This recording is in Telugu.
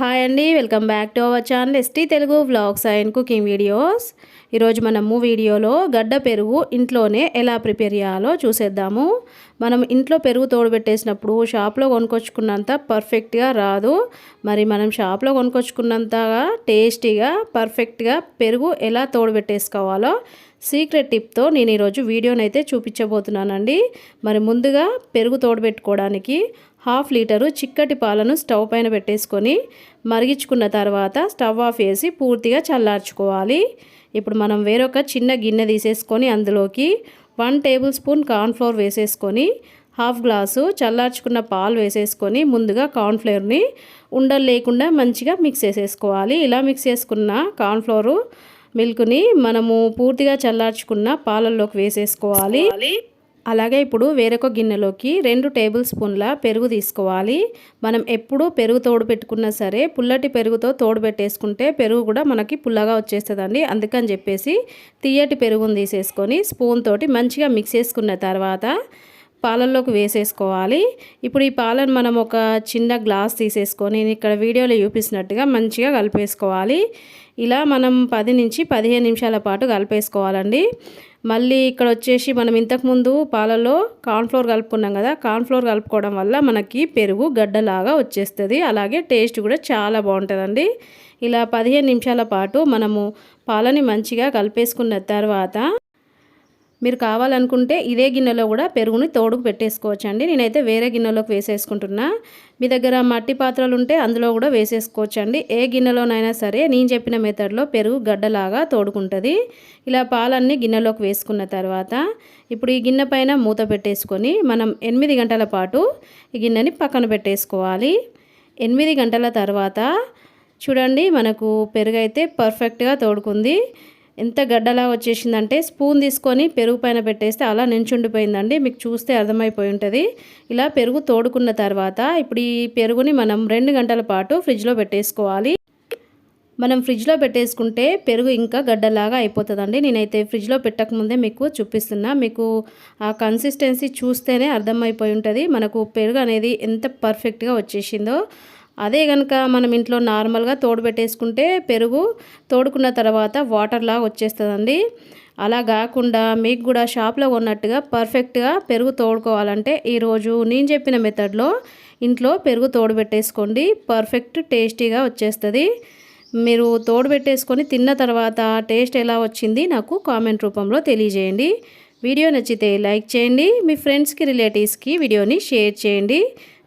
హాయ్ అండి welcome back to our channel ST Telugu vlogs and cooking videos. ఈరోజు మనము వీడియోలో గడ్డ పెరుగు ఇంట్లోనే ఎలా ప్రిపేర్ చేయాలో చూసేద్దాము. మనం ఇంట్లో పెరుగు తోడుబెట్టేసినప్పుడు షాప్లో కొనుక్కొచ్చుకున్నంత పర్ఫెక్ట్గా రాదు. మరి మనం షాప్లో కొనుక్కొచ్చుకున్నంతగా టేస్టీగా పర్ఫెక్ట్గా పెరుగు ఎలా తోడుబెట్టేసుకోవాలో సీక్రెట్ టిప్తో నేను ఈరోజు వీడియోనైతే చూపించబోతున్నానండి. మరి ముందుగా పెరుగు తోడుపెట్టుకోవడానికి హాఫ్ లీటరు చిక్కటి పాలను స్టవ్ పైన పెట్టేసుకొని మరిగించుకున్న తర్వాత స్టవ్ ఆఫ్ వేసి పూర్తిగా చల్లార్చుకోవాలి. ఇప్పుడు మనం వేరొక చిన్న గిన్నె తీసేసుకొని అందులోకి వన్ టేబుల్ స్పూన్ కార్న్ఫ్లోర్ వేసేసుకొని హాఫ్ గ్లాసు చల్లార్చుకున్న పాలు వేసేసుకొని ముందుగా కార్న్ఫ్లోర్ని ఉండలు లేకుండా మంచిగా మిక్స్ చేసేసుకోవాలి. ఇలా మిక్స్ చేసుకున్న కార్న్ఫ్లోరు మిల్క్ని మనము పూర్తిగా చల్లార్చుకున్న పాలల్లోకి వేసేసుకోవాలి. అలాగే ఇప్పుడు వేరొక గిన్నెలోకి రెండు టేబుల్ స్పూన్ల పెరుగు తీసుకోవాలి. మనం ఎప్పుడు పెరుగు తోడు పెట్టుకున్నా సరే పుల్లటి పెరుగుతో తోడు పెట్టేసుకుంటే పెరుగు కూడా మనకి పుల్లగా వచ్చేస్తుందండి. అందుకని చెప్పేసి తీయటి పెరుగుని తీసేసుకొని స్పూన్ తోటి మంచిగా మిక్స్ చేసుకున్న తర్వాత పాలల్లోకి వేసేసుకోవాలి. ఇప్పుడు ఈ పాలను మనం ఒక చిన్న గ్లాస్ తీసేసుకొని నేను ఇక్కడ వీడియోలో చూపిస్తున్నట్టుగా మంచిగా కలిపేసుకోవాలి. ఇలా మనం పది నుంచి పదిహేను నిమిషాల పాటు కలిపేసుకోవాలండి. మళ్ళీ ఇక్కడ వచ్చేసి మనం ఇంతకుముందు పాలలో కార్న్ఫ్లోర్ కలుపుకున్నాం కదా కార్న్ఫ్లోర్ కలుపుకోవడం వల్ల మనకి పెరుగు గడ్డలాగా వచ్చేస్తుంది. అలాగే టేస్ట్ కూడా చాలా బాగుంటుందండి. ఇలా పదిహేను నిమిషాల పాటు మనము పాలని మంచిగా కలిపేసుకున్న తర్వాత మీరు కావాలనుకుంటే ఇదే గిన్నెలో కూడా పెరుగుని తోడుకు పెట్టేసుకోవచ్చు అండి నేనైతే వేరే గిన్నెలోకి వేసేసుకుంటున్నా. మీ దగ్గర మట్టి పాత్రలు ఉంటే అందులో కూడా వేసేసుకోవచ్చు అండి ఏ గిన్నెలోనైనా సరే నేను చెప్పిన మెథడ్లో పెరుగు గడ్డలాగా తోడుకుంటుంది. ఇలా పాలన్నీ గిన్నెలోకి వేసుకున్న తర్వాత ఇప్పుడు ఈ గిన్నె పైన మూత పెట్టేసుకొని మనం ఎనిమిది గంటల పాటు ఈ గిన్నెని పక్కన పెట్టేసుకోవాలి. ఎనిమిది గంటల తర్వాత చూడండి మనకు పెరుగు అయితే పర్ఫెక్ట్గా తోడుకుంది. ఎంత గడ్డలా వచ్చేసిందంటే స్పూన్ తీసుకొని పెరుగు పైన పెట్టేస్తే అలా నించుండిపోయిందండి. మీకు చూస్తే అర్థమైపోయి ఉంటుంది. ఇలా పెరుగు తోడుకున్న తర్వాత ఇప్పుడు ఈ పెరుగుని మనం రెండు గంటల పాటు ఫ్రిడ్జ్లో పెట్టేసుకోవాలి. మనం ఫ్రిడ్జ్లో పెట్టేసుకుంటే పెరుగు ఇంకా గడ్డలాగా అయిపోతుందండి. నేనైతే ఫ్రిడ్జ్లో పెట్టకముందే మీకు చూపిస్తున్నా. మీకు ఆ కన్సిస్టెన్సీ చూస్తేనే అర్థమైపోయి ఉంటుంది. మనకు పెరుగు అనేది ఎంత పర్ఫెక్ట్గా వచ్చేసిందో. అదే కనుక మనం ఇంట్లో నార్మల్గా తోడు పెట్టేసుకుంటే పెరుగు తోడుకున్న తర్వాత వాటర్ లాగా వచ్చేస్తుందండి. అలా కాకుండా మీకు కూడా షాప్లో ఉన్నట్టుగా పర్ఫెక్ట్గా పెరుగు తోడుకోవాలంటే ఈరోజు నేను చెప్పిన మెథడ్లో ఇంట్లో పెరుగు తోడు పెట్టేసుకోండి. పర్ఫెక్ట్ టేస్టీగా వచ్చేస్తుంది. మీరు తోడు పెట్టేసుకొని తిన్న తర్వాత టేస్ట్ ఎలా వచ్చింది నాకు కామెంట్ రూపంలో తెలియజేయండి. వీడియో నచ్చితే లైక్ చేయండి. మీ ఫ్రెండ్స్కి రిలేటివ్స్కి వీడియోని షేర్ చేయండి.